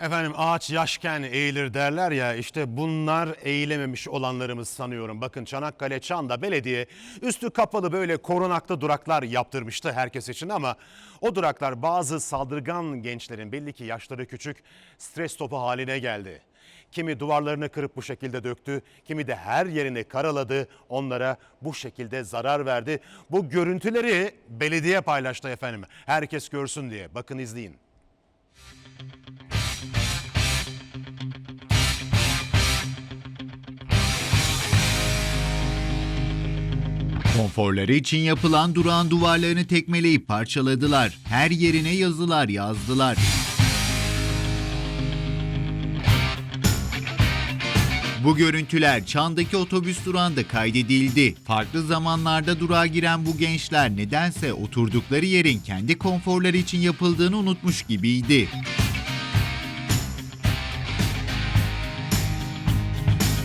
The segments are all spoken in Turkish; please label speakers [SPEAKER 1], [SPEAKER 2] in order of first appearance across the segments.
[SPEAKER 1] Efendim ağaç yaşken eğilir derler ya işte bunlar eğilememiş olanlarımız sanıyorum. Bakın Çanakkale Çan'da belediye üstü kapalı böyle korunaklı duraklar yaptırmıştı herkes için ama o duraklar bazı saldırgan gençlerin belli ki yaşları küçük stres topu haline geldi. Kimi duvarlarını kırıp bu şekilde döktü, kimi de her yerini karaladı, onlara bu şekilde zarar verdi. Bu görüntüleri belediye paylaştı efendim. Herkes görsün diye. Bakın izleyin.
[SPEAKER 2] Konforları için yapılan durağın duvarlarını tekmeleyip parçaladılar. Her yerine yazılar yazdılar. Bu görüntüler Çan'daki otobüs durağında kaydedildi. Farklı zamanlarda durağa giren bu gençler nedense oturdukları yerin kendi konforları için yapıldığını unutmuş gibiydi.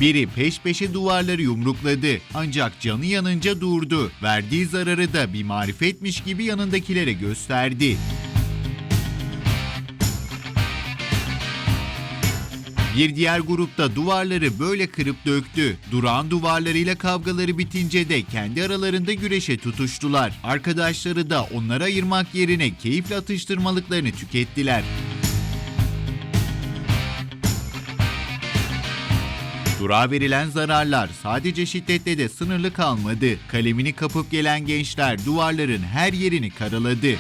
[SPEAKER 2] Biri peş peşe duvarları yumrukladı ancak canı yanınca durdu. Verdiği zararı da bir marifetmiş gibi yanındakilere gösterdi. Bir diğer grupta duvarları böyle kırıp döktü. Durağın duvarlarıyla kavgaları bitince de kendi aralarında güreşe tutuştular. Arkadaşları da onları ayırmak yerine keyifle atıştırmalıklarını tükettiler. Durağa verilen zararlar sadece şiddetle de sınırlı kalmadı. Kalemini kapıp gelen gençler duvarların her yerini karaladı.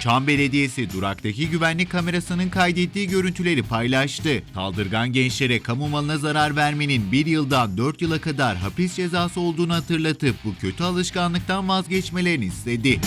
[SPEAKER 2] Çam Belediyesi duraktaki güvenlik kamerasının kaydettiği görüntüleri paylaştı. Saldırgan gençlere kamu malına zarar vermenin bir yıldan 4 yıla kadar hapis cezası olduğunu hatırlatıp bu kötü alışkanlıktan vazgeçmelerini istedi.